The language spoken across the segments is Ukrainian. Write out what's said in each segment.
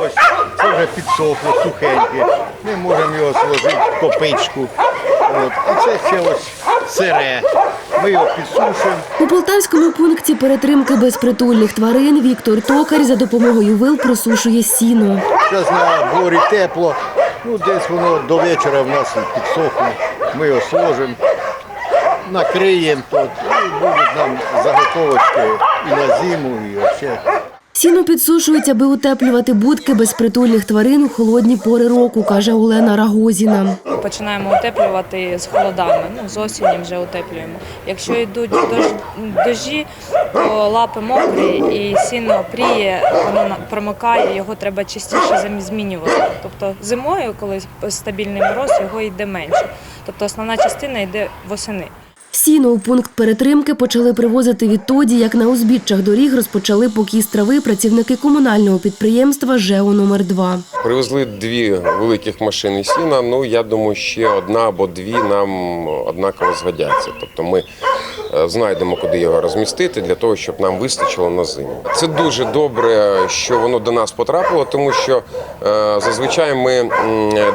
Ось це вже підсохло, сухеньке. Ми можемо його сложити в копичку. От. А це ще ось сире. Ми його підсушимо. У полтавському пункті перетримки безпритульних тварин Віктор Токар за допомогою вил просушує сіно. Зараз на дворі тепло. Ну, десь воно до вечора в нас підсохне. Ми його сложимо, накриємо тут і будуть нам заготовочки і на зиму, і ще. Сіно підсушують, аби утеплювати будки безпритульних тварин у холодні пори року, каже Олена Рагозіна. Починаємо утеплювати з холодами. Ну, з осені вже утеплюємо. Якщо йдуть дощі, то лапи мокрі і сіно пріє, воно промокає, його треба частіше змінювати. Тобто зимою, коли стабільний мороз, його йде менше. Тобто основна частина йде восени. Сіно у пункт перетримки почали привозити відтоді, як на узбіччях доріг розпочали покіс трави працівники комунального підприємства ЖЕО номер 2 Привезли дві великих машини сіна. Ну я думаю, ще одна або дві нам однаково згодяться. Тобто ми знайдемо, куди його розмістити для того, щоб нам вистачило на зиму. Це дуже добре, що воно до нас потрапило, тому що е, зазвичай ми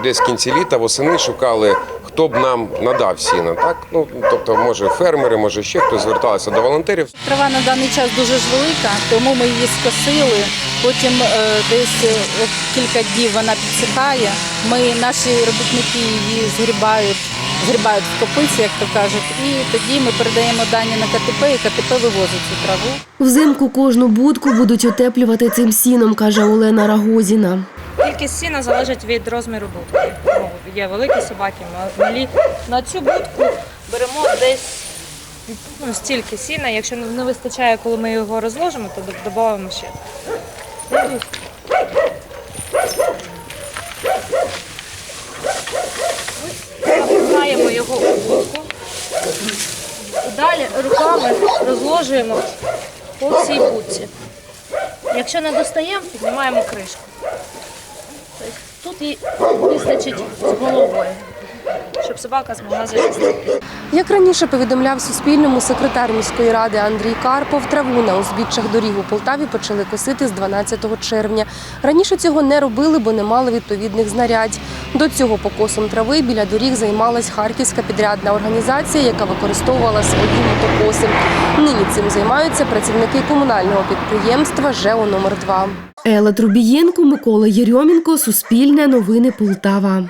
десь в кінці літа восени шукали. Хто б нам надав сіна, так ну тобто, може фермери, може ще хтось зверталися до волонтерів. Трава на даний час дуже ж велика, тому ми її скосили. Потім е, десь е, кілька днів вона підсихає. Ми наші робітники її згрібають, згрібають в копиці, як то кажуть, і тоді ми передаємо дані на КТП, і КТП вивозить цю траву. Взимку кожну будку будуть утеплювати цим сіном, каже Олена Рагозіна. Кількість сіна залежить від розміру будки. Ну, є великі собаки, малі. На цю будку беремо десь ну, стільки сіна. Якщо не вистачає, коли ми його розложимо, то додаємо ще. Опускаємо його у будку. І далі руками розложуємо по всій будці. Якщо не достаємо, піднімаємо кришку. Тобто Тут і вистачить з головою, щоб собака змогла залізти. Як раніше повідомляв Суспільному секретар міської ради Андрій Карпов, траву на узбіччях доріг у Полтаві почали косити з 12 червня. Раніше цього не робили, бо не мали відповідних знарядь. До цього покосом трави біля доріг займалась харківська підрядна організація, яка використовувала свої мотокоси. Нині цим займаються працівники комунального підприємства ЖЕО номер 2 Елла Трубієнко, Микола Єрьомінко, Суспільне новини Полтава.